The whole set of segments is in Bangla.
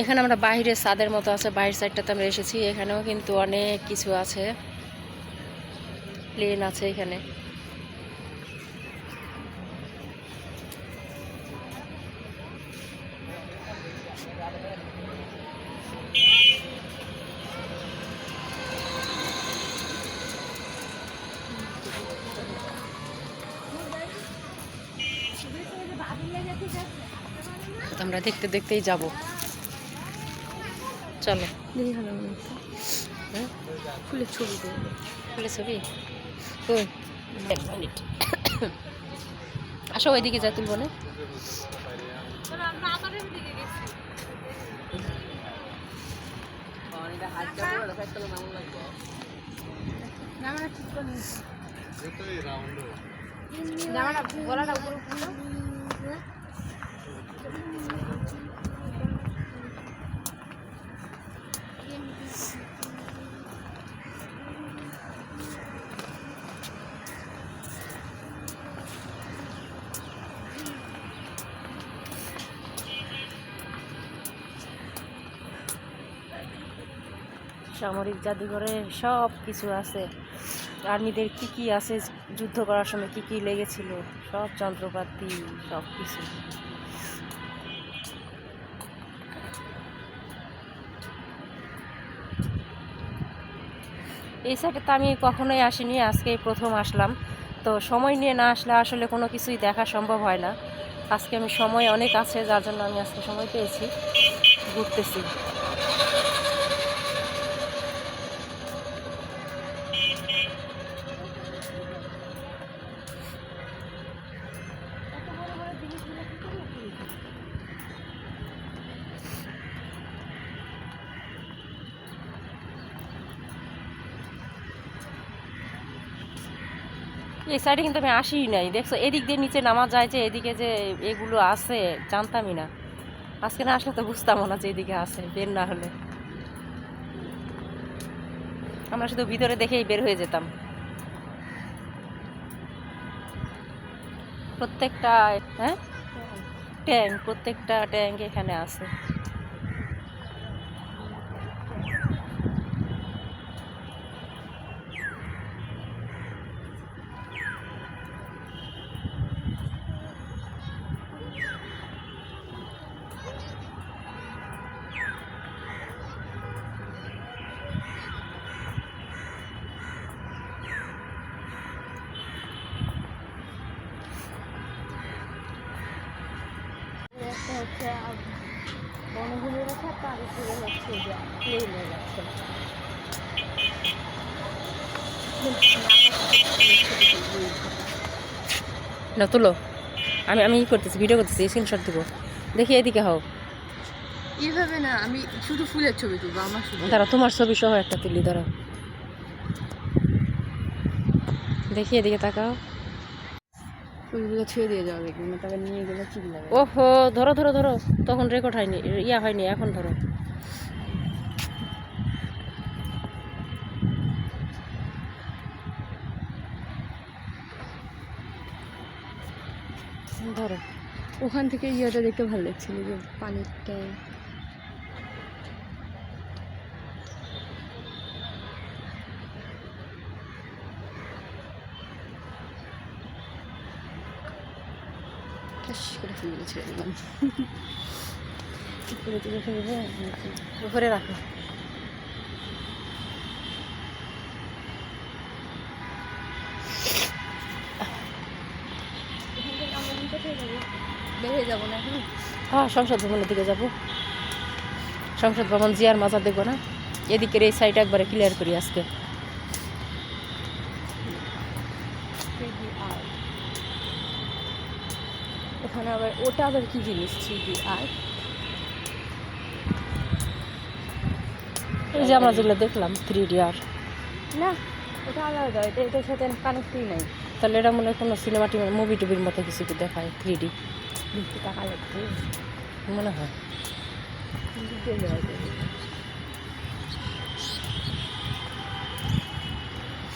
এখানে আমরা বাইরে ছাদের মতো আছে, বাইরের সাইডটাতে আমরা এসেছি। এখানেও কিন্তু অনেক কিছু আছে। প্লেন আছে এখানে। আমরা দেখতে দেখতেই যাব। চলো হ্যাঁ? ফুলের ছবি ফুলের ছবি কই এক মিনিট আসো ওইদিকে যা তুলবো না জামাটা ঠিক করে জামাটা গলাটা উপরে সামরিক জাদুঘরে সব কিছু আছে। আর্মিদের কি কি আছে, যুদ্ধ করার সময় কি কি লেগেছিল, সব যন্ত্রপাতি সব কিছু এই সাইডে তো আমি কখনোই আসিনি আজকে প্রথম আসলাম। তো সময় নিয়ে না আসলে আসলে কোনো কিছুই দেখা সম্ভব হয় না। আজকে আমি সময় অনেক আছে, যার জন্য আমি আজকে সময় পেয়েছি, ঘুরতেছি। এই সাইডে কিন্তু আমি আসিই নাই। দেখছ, এদিক দিয়ে নিচে নামা যায় যে, এদিকে যে এগুলো আছে, জানতামই না। আজকে না আসলে তো বুঝতামও না যে এদিকে আছে, বের না হলে। আমরা শুধু ভিতরে দেখেই বের হয়ে যেতাম। প্রত্যেকটা হ্যাঁ? ট্যাঙ্ক, প্রত্যেকটা ট্যাঙ্ক এখানে আছে। হচ্ছে বনভূমি রেখা তার উপরে হচ্ছে যে প্লেন হয়ে যাচ্ছে। না তুলো। আমি আমি ই করতেছি ভিডিও করতেছি স্ক্রিনশট দেবো। দেখি এদিকে হও। এইভাবে না আমি শুধু ফুলের ছবি তুলবো আমার শুধু। দাঁড়া তোমার ছবি সহ একটা তুলি ধরো দেখি এদিকে তাকাও। ফুলগুলো ছেড়ে দিয়ে যাবে কিন্তু তাকে নিয়ে গেলে ঠিক লাগে ওহো ধরো ধরো ধরো। তখন রেকর্ড হয়নি ইয়া হয়নি এখন ধরো। ধরো ওখান থেকে ইয়েটা দেখতে ভালো লাগছিল যে পানির করে ফুলগুলো ছেড়ে দিলাম উপরে তুলে ফেলব উপরে রাখো হয়ে যাব না এখন? সংসদ ভবনের দিকে যাব। সংসদ ভবন জিয়ার মাজার দেখব না? এদিকের এই সাইড একবারে ক্লিয়ার করি আজকে আর ওখানে আবার ওটা আবার কি জিনিস থ্রি আর? এই যে আমরা যেগুলো দেখলাম থ্রি ডি আর। না ওটা আলাদা এটা এটার সাথে কানেক্টই নাই। তাহলে এটা মনে হয় কোনো সিনেমা টিমের মুভি টুভির মতো কিছু কি দেখায় থ্রি ডি দেখতে টাকা লাগছে মনে হয়।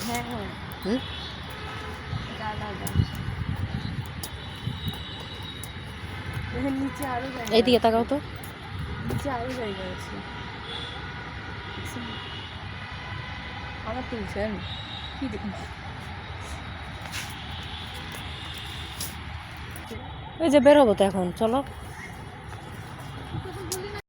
হ্যাঁ হ্যাঁ হুম এটা আলাদা এখানে নিচে আরও জায়গা এইদিকে তাকাও তো। নিচে আরও জায়গা আছে। আমার তুলছেন কি ওই যে বেরোবো তো এখন চলো।